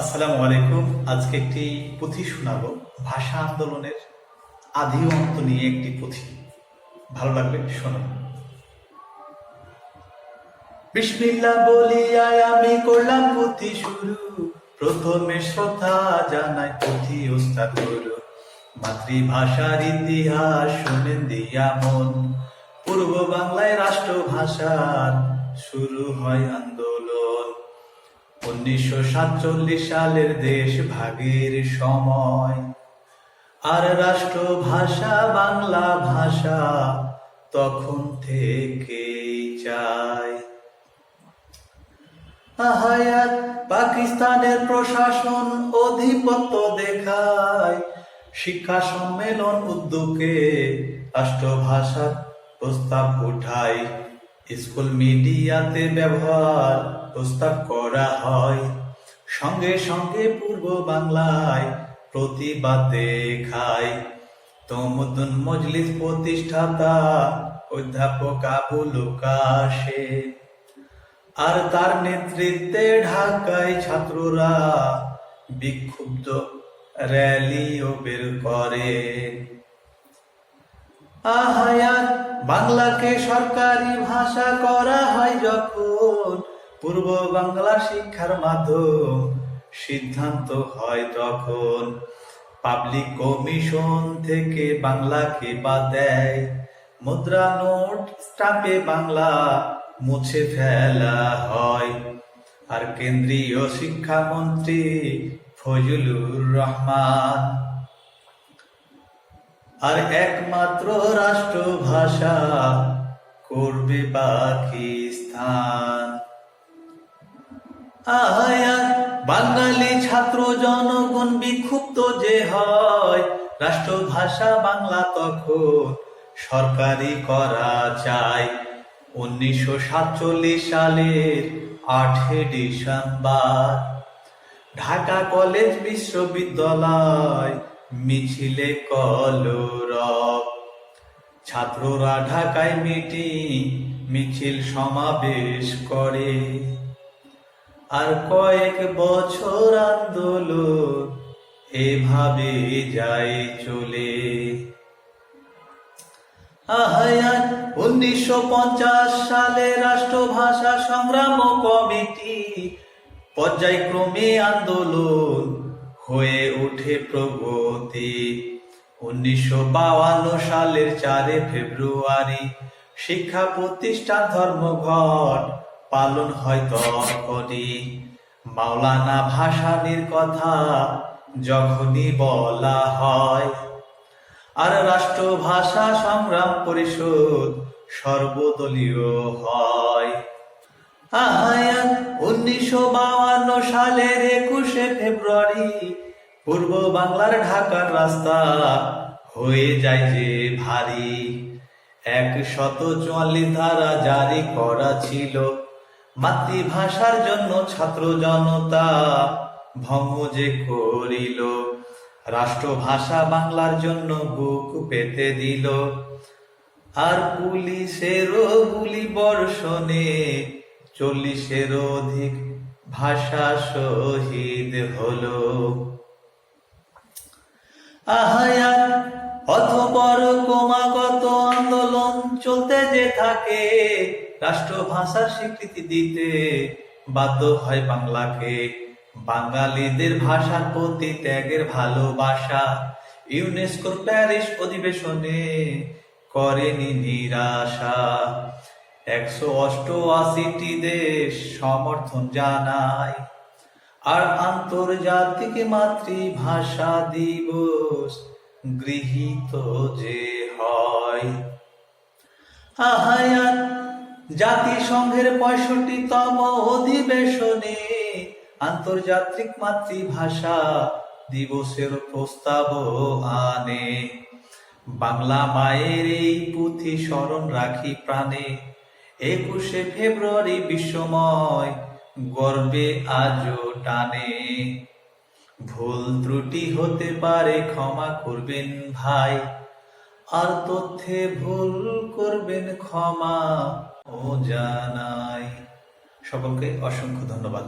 আসসালামু আলাইকুম। আজকে একটি পুঁথি শোনাবো। ভাষা আন্দোলনের আদি অন্ত নিয়ে একটি পুঁথি। ভালো লাগবে শোনুন বিসমিল্লা বলিয়ায় আমি করলাম পুঁথি শুরু। প্রথমে শ্রদ্ধা জানাই পুঁথি ওস্তাদ গুরু। মাতৃভাষার ইতিহাস শুনেন দিয়া মন। পূর্ব বাংলায় রাষ্ট্রভাষার শুরু হয় আন্দোলন। উনিশশো সাতচল্লিশ সালের দেশ ভাগের সময়। আর রাষ্ট্রভাষা, বাংলা ভাষা তখন পাকিস্তানের প্রশাসন অধিপত্য দেখায়। শিক্ষা সম্মেলন উদ্যোগে রাষ্ট্রভাষার প্রস্তাব উঠায় স্কুল মিডিয়াতে ব্যবহার প্রস্তাব করা হয়। সঙ্গে সঙ্গে পূর্ব বাংলায় প্রতিবাদ দেখায় তমুদ্দুন মজলিস প্রতিষ্ঠাতা অধ্যাপক আবুল কাশেম। আর তার নেতৃত্বে ঢাকায় ছাত্ররা বিক্ষুব্ধ র্যালিও বের করে। আহায়াত বাংলাকে সরকারি ভাষা করা হয় যখন পূর্ব বাংলা শিক্ষার মাধ্যম সিদ্ধান্ত হয় তখন। পাবলিক কমিশন থেকে বাংলাকে বাদ দেয়। মুদ্রা নোট স্টাম্পে বাংলা মুছে ফেলা হয়। আর কেন্দ্রীয় শিক্ষামন্ত্রী ফজলুর রহমান আর একমাত্র রাষ্ট্রভাষা করবে পাকিস্তান। বাঙালি ছাত্র জনগণ বিক্ষুব্ধ যে হয়, রাষ্ট্রভাষা বাংলা তখন সরকারি করা চায় উনিশশো সাতচল্লিশ সালের আটই ডিসেম্বর, ঢাকা কলেজ বিশ্ববিদ্যালয় মিছিলে কলরব। ছাত্ররা ঢাকায় মিটিং, মিছিল সমাবেশ করে। আর কয়েক বছর আন্দোলন এভাবে যায় চলে। আহায়ান উনিশশো পঞ্চাশ সালে রাষ্ট্রভাষা সংগ্রাম কমিটি পর্যায়ক্রমে আন্দোলন হয়ে ওঠে প্রগতি। উনিশশো বাউান্ন সালের চারে ফেব্রুয়ারি শিক্ষা প্রতিষ্ঠান ধর্মঘট পালন হয় তখনই। মাওলানা ভাসানির কথা যখনই বলা হয়, আর রাষ্ট্রভাষা সংগ্রাম পরিষদ সর্বদলীয় হয়। আহায়ান উনিশশো বাউান্ন সালের একুশে ফেব্রুয়ারি পূর্ব বাংলার ঢাকার রাস্তা হয়ে যায় যে ভারী। এক শত চুয়াল্লিশ ধারা জারি করা ছিল। মাতৃভাষার জন্য ছাত্র জনতা ভঙ্গ যে করিল। রাষ্ট্রভাষা বাংলার জন্য বুক পেতে দিল। আর পুলিশেরও গুলি বর্ষণে চল্লিশের অধিক ভাষা শহীদ হলো। আহায়ান অথপর ক্রমাগত আন্দোলন চলতে যে থাকে রাষ্ট্রভাষার স্বীকৃতি দিতে বাধ্য হয় বাংলাকে। বাঙালিদের ভাষার প্রতি ত্যাগের ভালোবাসা ইউনেস্কোর প্যারিস অধিবেশনে করেনি নিরাশা। একশো অষ্টআশিটি দেশ সমর্থন জানায় আর আন্তর্জাতিক মাতৃভাষা দিবস গৃহীত যে হয়। জাতিসংঘের পঁয়ষট্টিতম অধিবেশনে আন্তর্জাতিক মাতৃভাষা দিবসের প্রস্তাব আনে। বাংলা মায়ের এই পুঁথি স্মরণ রাখি প্রাণে। একুশে ফেব্রুয়ারি বিশ্বময়, গর্বে আজও টানে। ভুল ত্রুটি হতে পারে ক্ষমা করবেন ভাই, আর তথ্যে ভুল করবেন ক্ষমা ও জানাই সকলকে অসংখ্য ধন্যবাদ।